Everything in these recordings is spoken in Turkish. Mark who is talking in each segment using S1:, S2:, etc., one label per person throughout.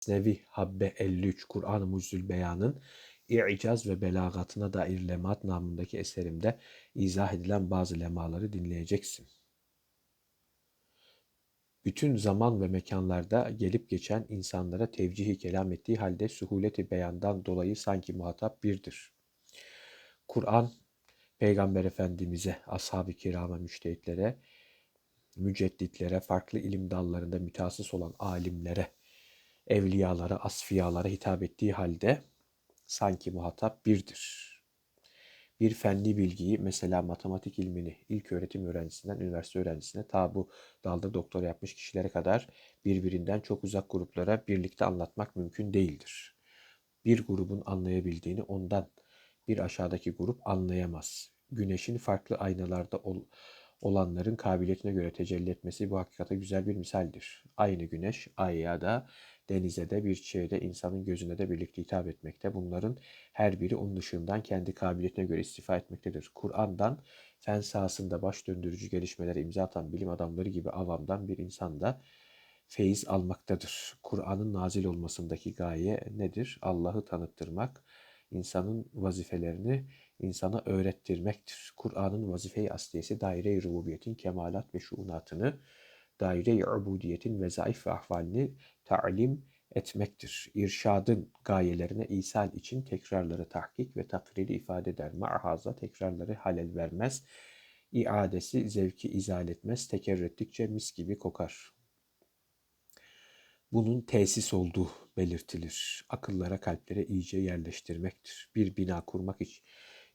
S1: Mesnevi Habbe 53 Kur'an-ı Mucizül Beyan'ın İ'caz ve belagatına dair lemat namındaki eserimde izah edilen bazı lemaları dinleyeceksin. Bütün zaman ve mekanlarda gelip geçen insanlara tevcihi kelam ettiği halde suhuleti beyandan dolayı sanki muhatap birdir. Kur'an, Peygamber Efendimiz'e, ashab-ı kirama, müştehitlere, mücedditlere, farklı ilim dallarında mütehassıs olan alimlere, evliyalara, asfiyalara hitap ettiği halde sanki muhatap birdir. Bir fenli bilgiyi mesela matematik ilmini ilk öğretim öğrencisinden üniversite öğrencisine ta bu dalda doktor yapmış kişilere kadar birbirinden çok uzak gruplara birlikte anlatmak mümkün değildir. Bir grubun anlayabildiğini ondan bir aşağıdaki grup anlayamaz. Güneşin farklı aynalarda ol, olanların kabiliyetine göre tecelli etmesi bu hakikate güzel bir misaldir. Aynı güneş aya da denize de bir çiçeğe de insanın gözüne de birlikte hitap etmekte. Bunların her biri onun ışığından kendi kabiliyetine göre istifa etmektedir. Kur'an'dan fen sahasında baş döndürücü gelişmelere imza atan bilim adamları gibi avamdan bir insan da feyiz almaktadır. Kur'an'ın nazil olmasındaki gaye nedir? Allah'ı tanıttırmak, insanın vazifelerini insana öğrettirmektir. Kur'an'ın vazife-i asliyesi daire-i rububiyetin kemalat ve şuunatını, daire-i ubudiyetin vezaif ve ahvalini talim etmektir. İrşadın gayelerine isal için tekrarları tahkik ve takriri ifade eder. Ma'haza tekrarları halel vermez. İadesi zevki izal etmez. Tekerrür ettikçe mis gibi kokar. Bunun tesis olduğu belirtilir. Akıllara, kalplere iyice yerleştirmektir. Bir bina kurmak için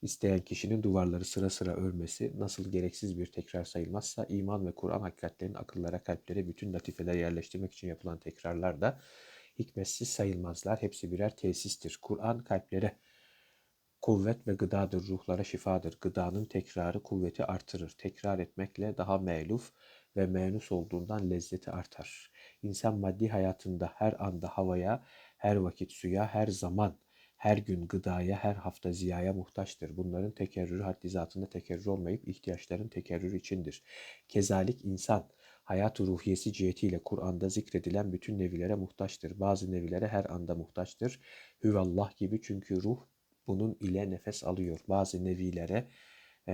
S1: isteyen kişinin duvarları sıra sıra örmesi nasıl gereksiz bir tekrar sayılmazsa iman ve Kur'an hakikatlerinin akıllara, kalplere bütün latifeler yerleştirmek için yapılan tekrarlar da hikmetsiz sayılmazlar. Hepsi birer tesistir. Kur'an kalplere kuvvet ve gıdadır, ruhlara şifadır. Gıdanın tekrarı kuvveti artırır. Tekrar etmekle daha meluf ve menus olduğundan lezzeti artar. İnsan maddi hayatında her anda havaya, her vakit suya, her zaman her gün gıdaya, her hafta ziyaya muhtaçtır. Bunların tekerrürü haddi zatında tekerrür olmayıp ihtiyaçların tekerrürü içindir. Kezalik insan hayat ruhiyesi cihetiyle Kur'an'da zikredilen bütün nevilere muhtaçtır. Bazı nevilere her anda muhtaçtır. Hüvallah gibi çünkü ruh bunun ile nefes alıyor. Bazı nevilere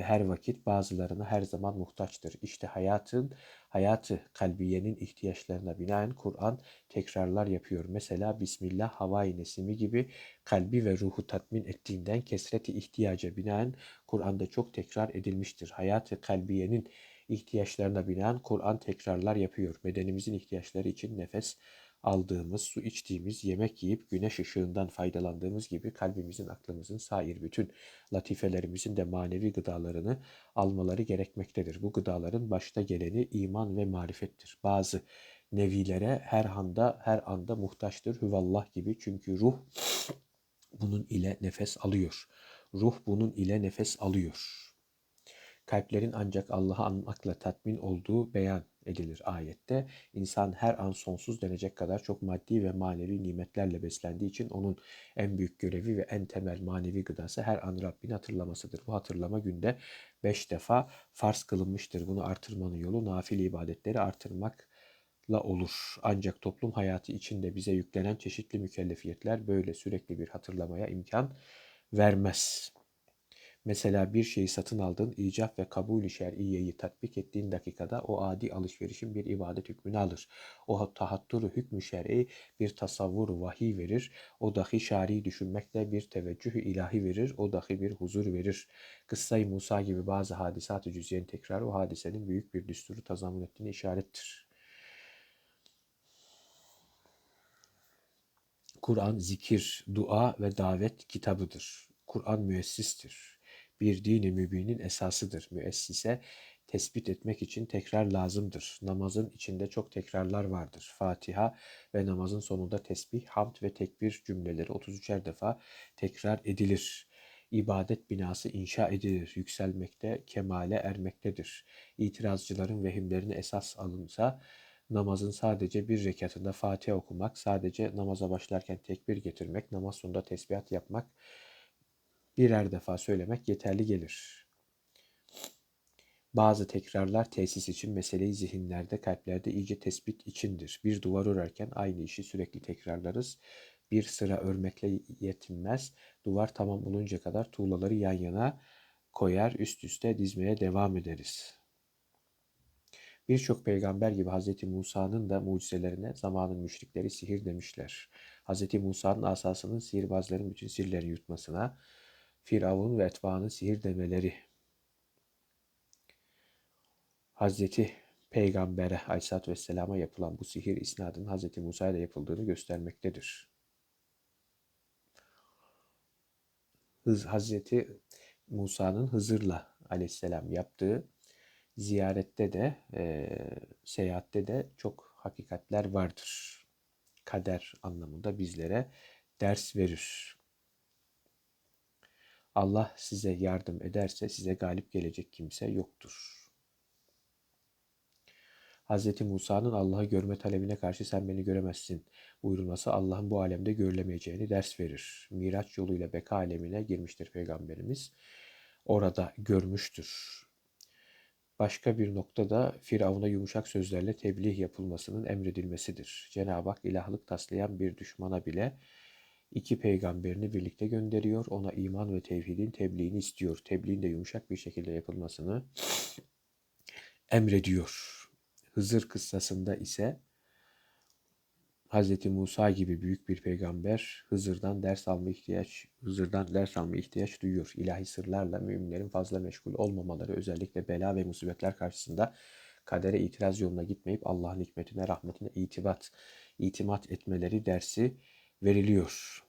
S1: her vakit bazılarına her zaman muhtaçtır. İşte hayatın, hayatı kalbiyenin ihtiyaçlarına binaen Kur'an tekrarlar yapıyor. Mesela Bismillah havai nesimi gibi kalbi ve ruhu tatmin ettiğinden kesreti ihtiyaca binaen Kur'an'da çok tekrar edilmiştir. Hayatı kalbiyenin ihtiyaçlarına binaen Kur'an tekrarlar yapıyor. Bedenimizin ihtiyaçları için nefes, aldığımız, su içtiğimiz, yemek yiyip güneş ışığından faydalandığımız gibi kalbimizin, aklımızın, sair bütün latifelerimizin de manevi gıdalarını almaları gerekmektedir. Bu gıdaların başta geleni iman ve marifettir. Bazı nevilere her anda her anda muhtaçtır. Hüvallah gibi çünkü ruh bunun ile nefes alıyor. Ruh bunun ile nefes alıyor. Kalplerin ancak Allah'ı anmakla tatmin olduğu beyan edilir ayette. İnsan her an sonsuz denecek kadar çok maddi ve manevi nimetlerle beslendiği için onun en büyük görevi ve en temel manevi gıdası her an Rabbini hatırlamasıdır. Bu hatırlama günde beş defa farz kılınmıştır. Bunu artırmanın yolu nafil ibadetleri artırmakla olur. Ancak toplum hayatı içinde bize yüklenen çeşitli mükellefiyetler böyle sürekli bir hatırlamaya imkan vermez. Mesela bir şeyi satın aldığın icap ve kabul-i şer'iyeyi tatbik ettiğin dakikada o adi alışverişin bir ibadet hükmünü alır. O tahatturu hükmü şer'i bir tasavvur vahiy verir. O dahi şari düşünmekle bir teveccüh ilahi verir. O dahi bir huzur verir. Kıssay Musa gibi bazı hadisat-ı cüzyen tekrar o hadisenin büyük bir düsturu tazamun ettiğine işarettir. Kur'an zikir, dua ve davet kitabıdır. Kur'an müessistir bir dini mübinin esasıdır. Müessise tespit etmek için tekrar lazımdır. Namazın içinde çok tekrarlar vardır. Fatiha ve namazın sonunda tesbih, hamd ve tekbir cümleleri 33'er defa tekrar edilir. İbadet binası inşa edilir, yükselmekte, kemale ermektedir. İtirazcıların vehimlerini esas alınsa, namazın sadece bir rekatında Fatiha okumak, sadece namaza başlarken tekbir getirmek, namaz sonunda tesbihat yapmak, birer defa söylemek yeterli gelir. Bazı tekrarlar tesis için meseleyi zihinlerde, kalplerde iyice tespit içindir. Bir duvar örerken aynı işi sürekli tekrarlarız. Bir sıra örmekle yetinmez. Duvar tamam olunca kadar tuğlaları yan yana koyar, üst üste dizmeye devam ederiz. Birçok peygamber gibi Hz. Musa'nın da mucizelerine zamanın müşrikleri sihir demişler. Hz. Musa'nın asasının sihirbazların bütün sirleri yutmasına, Firavun ve etbaanın sihir demeleri, Hazreti Peygamber'e Aleyhisselatü Vesselam'a yapılan bu sihir isnadının Hazreti Musa'ya da yapıldığını göstermektedir. Hazreti Musa'nın Hızır'la Aleyhisselam yaptığı ziyarette de e, seyahatte de çok hakikatler vardır. Kader anlamında bizlere ders verir. Allah size yardım ederse size galip gelecek kimse yoktur. Hz. Musa'nın Allah'ı görme talebine karşı sen beni göremezsin buyurulması Allah'ın bu alemde görülemeyeceğini ders verir. Miraç yoluyla beka alemine girmiştir Peygamberimiz. Orada görmüştür. Başka bir noktada Firavun'a yumuşak sözlerle tebliğ yapılmasının emredilmesidir. Cenab-ı Hak ilahlık taslayan bir düşmana bile iki peygamberini birlikte gönderiyor. Ona iman ve tevhidin tebliğini istiyor. Tebliğin de yumuşak bir şekilde yapılmasını emrediyor. Hızır kıssasında ise Hz. Musa gibi büyük bir peygamber Hızır'dan ders alma ihtiyaç Hızır'dan ders alma ihtiyaç duyuyor. İlahi sırlarla müminlerin fazla meşgul olmamaları özellikle bela ve musibetler karşısında kadere itiraz yoluna gitmeyip Allah'ın hikmetine, rahmetine itibat, itimat etmeleri dersi veriliyor.